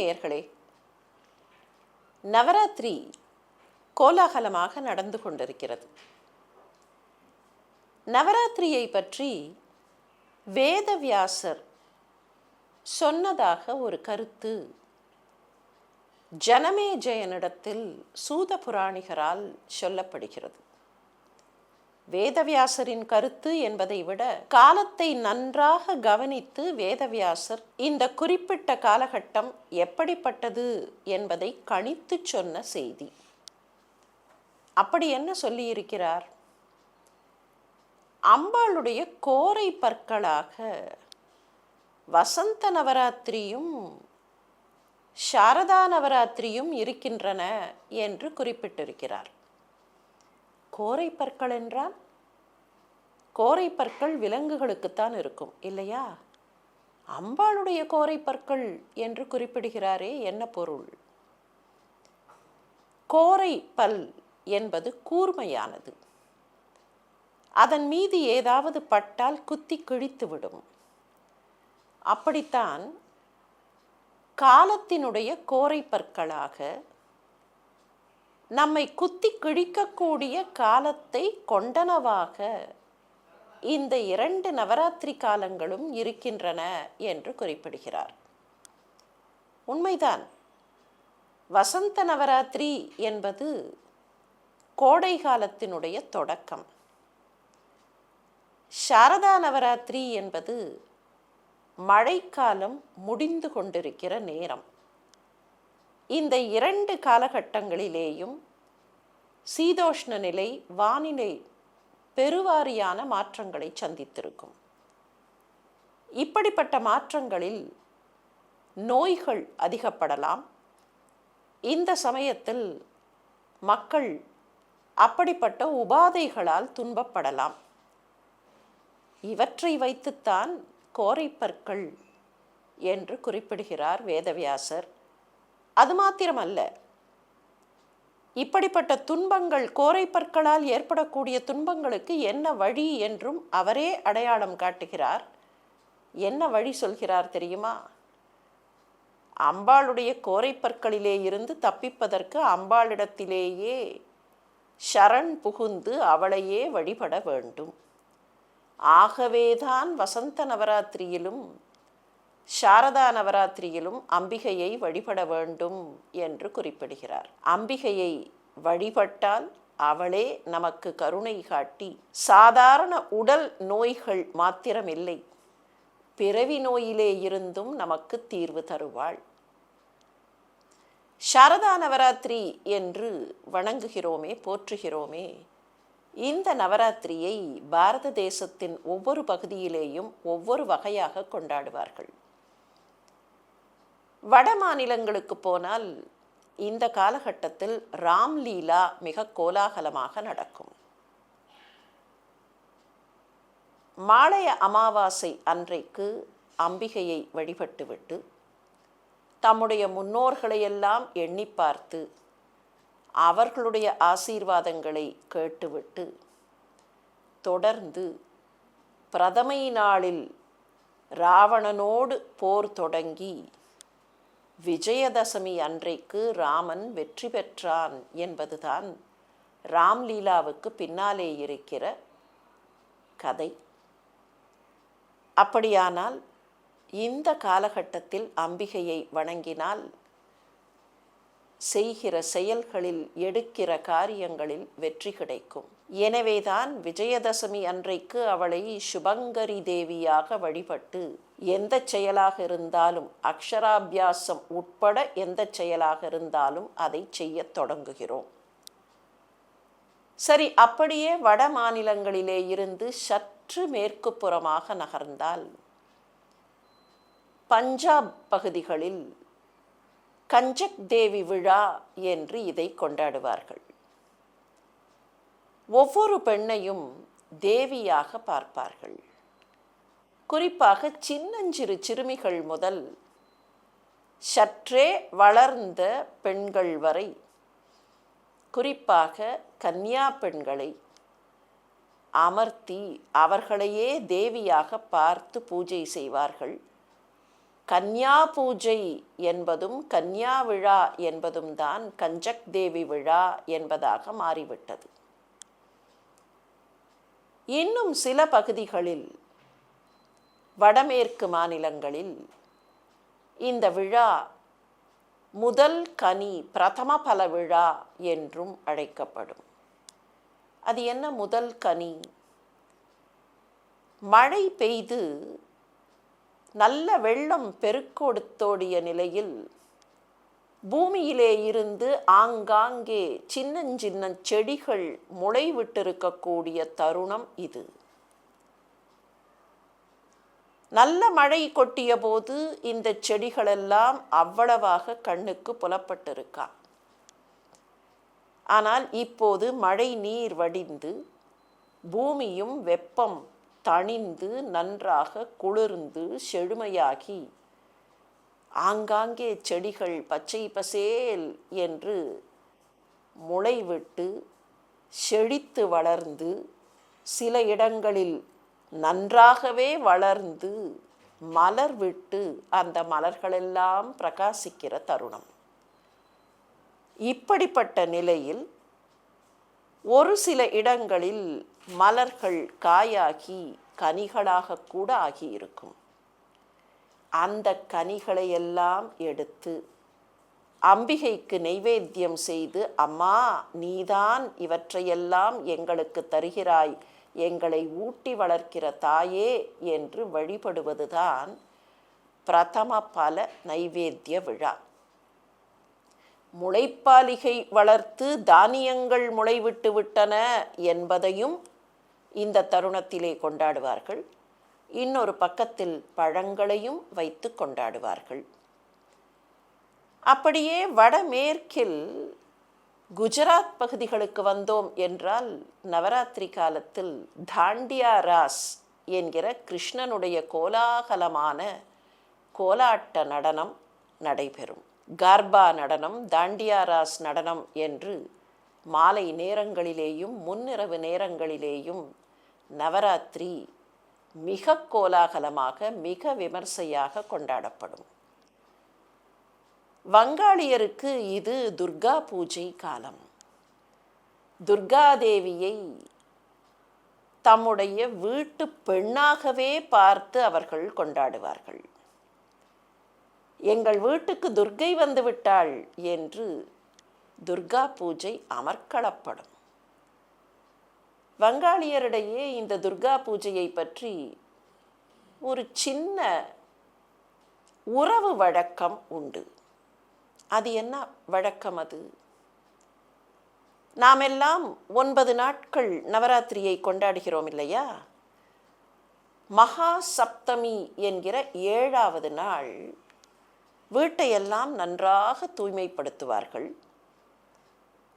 நேயர்களே நவராத்திரி கோலாகலமாக நடந்து கொண்டிருக்கிறது. நவராத்திரியை பற்றி வேதவியாசர் சொன்னதாக ஒரு கருத்து. ஜனமேஜயனிடத்தில் சூத புராணிகரால் சொல்லப்படுகிறது. வேதவியாசரின் கருத்து என்பதை விட காலத்தை நன்றாக கவனித்து வேதவியாசர் இந்த குறிப்பிட்ட காலகட்டம் எப்படிப்பட்டது என்பதை கணித்து சொன்ன செய்தி. அப்படி என்ன சொல்லியிருக்கிறார்? அம்பாளுடைய கோரை பற்களாக வசந்த நவராத்திரியும் சாரதா நவராத்திரியும் இருக்கின்றன என்று குறிப்பிட்டிருக்கிறார். கோரை பற்கள் என்றால் கோரை பற்கள் விலங்குகளுக்குத்தான் இருக்கும் இல்லையா? அம்பாளுடைய கோரை பற்கள் என்று குறிப்பிடுகிறாரே என்ன பொருள்? கோரை பல் என்பது கூர்மையானது. அதன் மீது ஏதாவது பட்டால் குத்தி கிழித்துவிடும் அப்படித்தான் காலத்தினுடைய கோரை பற்களாக நம்மை குத்தி கிழிக்கக்கூடிய காலத்தை கொண்டனவாக இந்த இரண்டு நவராத்திரி காலங்களும் இருக்கின்றன என்று குறிப்பிடுகிறார். உண்மைதான். வசந்த நவராத்திரி என்பது கோடை காலத்தினுடைய தொடக்கம். சாரதா நவராத்திரி என்பது மழைக்காலம் முடிந்து கொண்டிருக்கிற நேரம். இந்த இரண்டு காலகட்டங்களிலேயும் சீதோஷ்ண நிலை வானிலை பெருவாரியான மாற்றங்களை சந்தித்திருக்கும். இப்படிப்பட்ட மாற்றங்களில் நோய்கள் அதிகப்படலாம். இந்த சமயத்தில் மக்கள் அப்படிப்பட்ட உபாதைகளால் துன்பப்படலாம். இவற்றை வைத்துத்தான் கோரைப்பற்கள் என்று குறிப்பிடுகிறார் வேதவியாசர். அது மாத்திரமல்ல. இப்படிப்பட்ட துன்பங்கள் கோரைப்பற்களால் ஏற்படக்கூடிய துன்பங்களுக்கு என்ன வழி என்றும் அவரே அடையாளம் காட்டுகிறார். என்ன வழி சொல்கிறார் தெரியுமா? அம்பாளுடைய கோரைப்பற்களிலே இருந்து தப்பிப்பதற்கு அம்பாளிடத்திலேயே ஷரண் புகுந்து அவளையே வழிபட வேண்டும். ஆகவேதான் வசந்த நவராத்திரியிலும் சாரதா நவராத்திரியிலும் அம்பிகையை வழிபட வேண்டும் என்று குறிப்பிடுகிறார். அம்பிகையை வழிபட்டால் அவளே நமக்கு கருணை காட்டி சாதாரண உடல் நோய்கள் மாத்திரமில்லை பிறவி நோயிலே இருந்தும் நமக்கு தீர்வு தருவாள். சாரதா நவராத்திரி என்று வணங்குகிறோமே போற்றுகிறோமே இந்த நவராத்திரியை பாரத தேசத்தின் ஒவ்வொரு பகுதியிலேயும் ஒவ்வொரு வகையாக கொண்டாடுவார்கள். வட மாநிலங்களுக்கு போனால் இந்த காலகட்டத்தில் ராம்லீலா மிக கோலாகலமாக நடக்கும். மாலைய அமாவாசை அன்றைக்கு அம்பிகையை வழிபட்டுவிட்டு தம்முடைய முன்னோர்களையெல்லாம் எண்ணி பார்த்து அவர்களுடைய ஆசீர்வாதங்களை கேட்டுவிட்டு தொடர்ந்து பிரதமை நாளில் ராவணனோடு போர் தொடங்கி விஜயதசமி அன்றைக்கு ராமன் வெற்றி பெற்றான் என்பதுதான் ராம்லீலாவுக்கு பின்னாலே இருக்கிற கதை. அப்படியானால் இந்த காலகட்டத்தில் அம்பிகையை வணங்கினால் செய்கிற செயல்களில் எடுக்கிற காரியங்களில் வெற்றி கிடைக்கும். எனவேதான் விஜயதசமி அன்றைக்கு அவளை சுபங்கரி தேவியாக வழிபட்டு எந்த செயலாக இருந்தாலும் அக்ஷராபியாசம் உட்பட எந்த செயலாக இருந்தாலும் அதை செய்ய தொடங்குகிறோம். சரி அப்படியே வட மாநிலங்களிலே இருந்து சற்று மேற்கு புறமாக நகர்ந்தால் பஞ்சாப் பகுதிகளில் கஞ்சக் தேவி விழா என்று இதை கொண்டாடுவார்கள். ஒவ்வொரு பெண்ணையும் தேவியாக பார்ப்பார்கள். குறிப்பாக சின்னஞ்சிறு சிறுமிகள் முதல் சற்றே வளர்ந்த பெண்கள் வரை குறிப்பாக கன்னியா பெண்களை அமர்த்தி அவர்களையே தேவியாக பார்த்து பூஜை செய்வார்கள். கன்யா பூஜை என்பதும் கன்யா விழா என்பதும் தான் கஞ்சக் தேவி விழா என்பதாக மாறிவிட்டது. இன்னும் சில பகுதிகளில் வடமேற்கு மாநிலங்களில் இந்த விழா முதல் கனி பிரதம பல விழா என்றும் அழைக்கப்படும். அது என்ன முதல் கனி? மழை பெய்து நல்ல வெள்ளம் பெருக்கொடுத்தோடிய நிலையில் பூமியிலே இருந்து ஆங்காங்கே சின்னஞ்சின்ன செடிகள் முளைவிட்டிருக்கக்கூடிய தருணம் இது. நல்ல மழை கொட்டிய போது இந்த செடிகளெல்லாம் அவ்வளவாக கண்ணுக்கு புலப்பட்டிருக்கா. ஆனால் இப்போது மழை நீர் வடிந்து பூமியும் வெப்பம் தணிந்து நன்றாக குளிர்ந்து செழுமையாகி ஆங்காங்கே செடிகள் பச்சை பசேல் என்று முளைவிட்டு செழித்து வளர்ந்து சில இடங்களில் நன்றாகவே வளர்ந்து மலர் விட்டு அந்த மலர்களெல்லாம் பிரகாசிக்கிற தருணம். இப்படிப்பட்ட நிலையில் ஒரு சில இடங்களில் மலர்கள் காயாகி கனிகளாக கூட ஆகியிருக்கும். அந்த கனிகளை எல்லாம் எடுத்து அம்பிகைக்கு நெய்வேத்தியம் செய்து அம்மா நீதான் இவற்றையெல்லாம் எங்களுக்கு தருகிறாய். எங்களை ஊட்டி வளர்க்கிற தாயே என்று வழிபடுவதுதான் பிரதம பல நைவேத்திய விழா. முளைப்பாலிகை வளர்த்து தானியங்கள் முளைவிட்டு விட்டன என்பதையும் இந்த தருணத்திலே கொண்டாடுவார்கள். இன்னொரு பக்கத்தில் பழங்களையும் வைத்து கொண்டாடுவார்கள். அப்படியே வடமேற்கில் குஜராத் பகுதிகளுக்கு வந்தோம் என்றால் நவராத்திரி காலத்தில் தாண்டியா ராஸ் என்கிற கிருஷ்ணனுடைய கோலாகலமான கோலாட்ட நடனம் நடைபெறும். கார்பா நடனம் தாண்டியா ராஸ் நடனம் என்று மாலை நேரங்களிலேயும் முன்னிரவு நேரங்களிலேயும் நவராத்திரி மிக கோலாகலமாக மிக விமர்சையாக கொண்டாடப்படும். வங்காளியருக்கு இது துர்கா பூஜை காலம். துர்காதேவியை தம்முடைய வீட்டு பெண்ணாகவே பார்த்து அவர்கள் கொண்டாடுவார்கள். எங்கள் வீட்டுக்கு துர்கை வந்துவிட்டாள் என்று துர்கா பூஜை அமர்க்களப்படும். வங்காளியரிடையே இந்த துர்கா பூஜையை பற்றி ஒரு சின்ன உறவு வழக்கம் உண்டு. அது என்ன வழக்கம் அது? நாம் எல்லாம் ஒன்பது நாட்கள் நவராத்திரியை கொண்டாடுகிறோம் இல்லையா? மகா சப்தமி என்கிற ஏழாவது நாள் வீட்டையெல்லாம் நன்றாக தூய்மைப்படுத்துவார்கள்.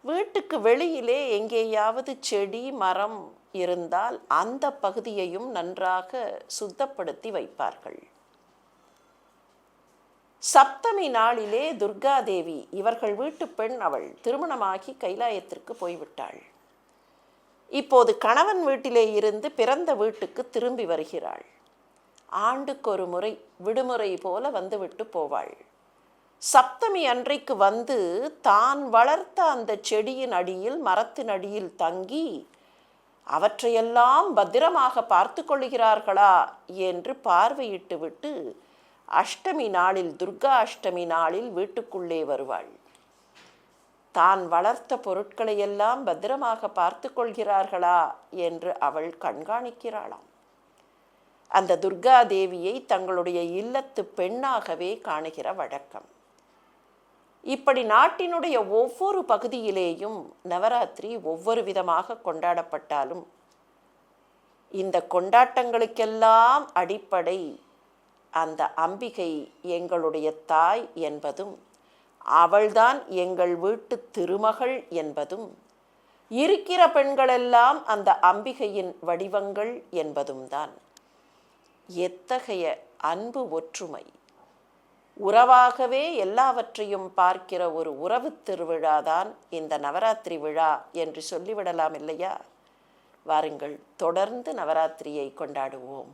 வீட்டுக்கு வெளியிலே எங்கேயாவது செடி மரம் இருந்தால் அந்த பகுதியையும் நன்றாக சுத்தப்படுத்தி வைப்பார்கள். சப்தமி நாளிலே துர்காதேவி இவர்கள் வீட்டு பெண் அவள் திருமணமாகி கைலாயத்திற்கு போய்விட்டாள். இப்போது கணவன் வீட்டிலே இருந்து பிறந்த வீட்டுக்கு திரும்பி வருகிறாள். ஆண்டுக்கு ஒரு முறை விடுமுறை போல வந்துவிட்டு போவாள். சப்தமி அன்றைக்கு வந்து தான் வளர்த்த அந்த செடியின் அடியில் மரத்தின் அடியில் தங்கி அவற்றையெல்லாம் பத்திரமாக பார்த்து கொள்கிறார்களா என்று பார்வையிட்டு விட்டு அஷ்டமி நாளில் துர்கா அஷ்டமி நாளில் வீட்டுக்குள்ளே வருவாள். தான் வளர்த்த பொருட்களையெல்லாம் பத்திரமாக பார்த்து கொள்கிறார்களா என்று அவள் கண்காணிக்கிறாளாம். அந்த துர்கா தேவியை தங்களுடைய இல்லத்து பெண்ணாகவே காணுகிற வழக்கம். இப்படி நாட்டினுடைய ஒவ்வொரு பகுதியிலேயும் நவராத்திரி ஒவ்வொரு விதமாக கொண்டாடப்பட்டாலும் இந்த கொண்டாட்டங்களுக்கெல்லாம் அடிப்படை அந்த அம்பிகை எங்களுடைய தாய் என்பதும் அவள்தான் எங்கள் வீட்டு திருமகள் என்பதும் இருக்கிற பெண்களெல்லாம் அந்த அம்பிகையின் வடிவங்கள் என்பதும் தான் எத்தகைய அன்பு ஒற்றுமை! உறவாகவே எல்லாவற்றையும் பார்க்கிற ஒரு உறவு திருவிழாதான் இந்த நவராத்திரி விழா என்று சொல்லிவிடலாம் இல்லையா? வாருங்கள் தொடர்ந்து நவராத்திரியை கொண்டாடுவோம்.